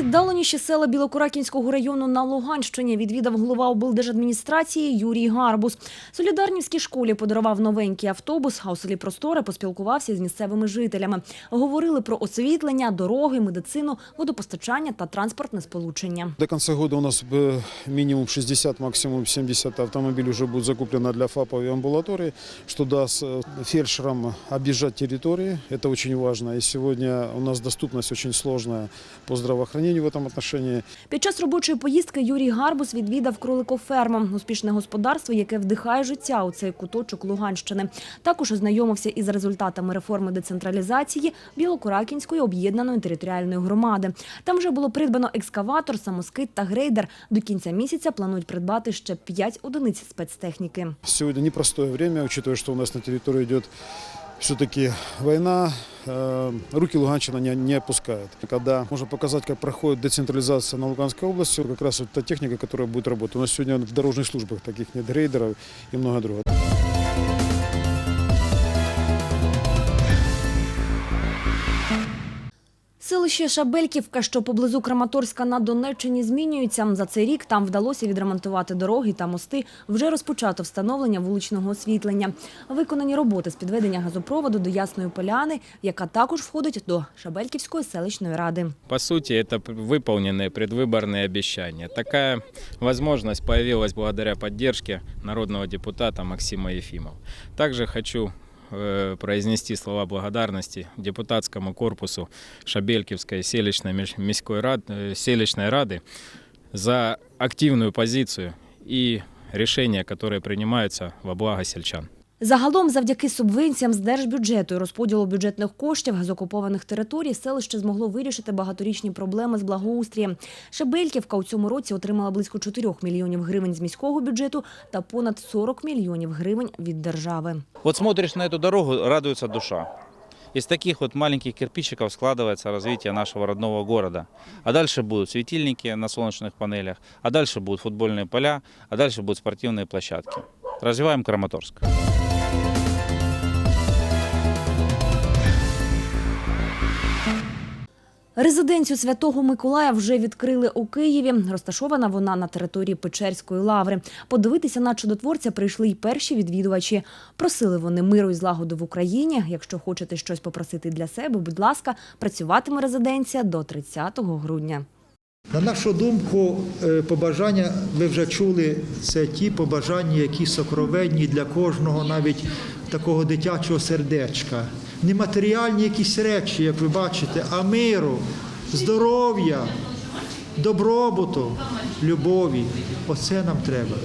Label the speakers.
Speaker 1: Найвіддаленіші села Білокуракінського району на Луганщині відвідав голова облдержадміністрації Юрій Гарбус. Солідарнівській школі подарував новенький автобус, а у селі Просторе поспілкувався з місцевими жителями. Говорили про освітлення, дороги, медицину, водопостачання та транспортне сполучення.
Speaker 2: До конца года у нас э, минимум 60, максимум 70 автомобилей уже будет закуплено для ФАПов и амбулатории, что даст э, фельдшерам объезжать территории. Это очень важно. И сегодня у нас доступность очень сложная по здравоохранению в этом отношении.
Speaker 1: Під час робочої поїздки Юрій Гарбус відвідав кроликоферму – успішне господарство, яке вдихає життя у цей куточок Луганщини. Також ознайомився із результатами реформи децентралізації Білокуракінської об'єднаної територіальної громади. Там вже було придбано екскаватор, самоскид та грейдер. До кінця місяця планують придбати ще 5 одиниць спецтехніки.
Speaker 2: Сегодня непростое время, учитывая, что у нас на территории идет все-таки война, э, руки Луганщина не, не опускает. Когда можно показать, как проходит децентрализация на Луганской области, как раз вот та техника, которая будет работать. У нас сегодня в дорожных службах таких нет грейдеров и много другого.
Speaker 1: Селище Шабельківка, що поблизу Краматорська на Донеччині, змінюється. За цей рік там вдалося відремонтувати дороги та мости. Вже розпочато встановлення вуличного освітлення. Виконані роботи з підведення газопроводу до Ясної Поляни, яка також входить до Шабельківської селищної ради.
Speaker 3: По сути, это п- выполненные предвыборные обещания. Такая возможность появилась благодаря поддержке народного депутата Максима Ефимова. Также хочу э, произнести слова благодарности депутатскому корпусу Шабельківської селищной меж- міської рад, э, селищной рады за активную позицию и решения, которые принимаются во благо сельчан.
Speaker 1: Загалом, завдяки субвенціям з держбюджету і розподілу бюджетних коштів з окупованих територій, селище змогло вирішити багаторічні проблеми з благоустрієм. Шебельківка у цьому році отримала близько 4 мільйонів гривень з міського бюджету та понад 40 мільйонів гривень від держави.
Speaker 4: Вот смотришь на эту дорогу, радуется душа. Из таких вот маленьких кирпичиков складывается развитие нашего родного города. А дальше будут светильники на солнечных панелях, а дальше будут футбольные поля, а дальше будут спортивные площадки. Развиваем Краматорск.
Speaker 1: Резиденцію Святого Миколая вже відкрили у Києві. Розташована вона на території Печерської лаври. Подивитися на чудотворця прийшли й перші відвідувачі. Просили вони миру і злагоди в Україні. Якщо хочете щось попросити для себе, будь ласка, працюватиме резиденція до 30 грудня.
Speaker 5: На нашу думку, е, побажання ви вже чули, це ті побажання, які сокровенні для кожного, навіть такого дитячого сердечка. Не матеріальні якісь речі, як ви бачите, а миру, здоров'я, добробуту, любові. Оце нам треба.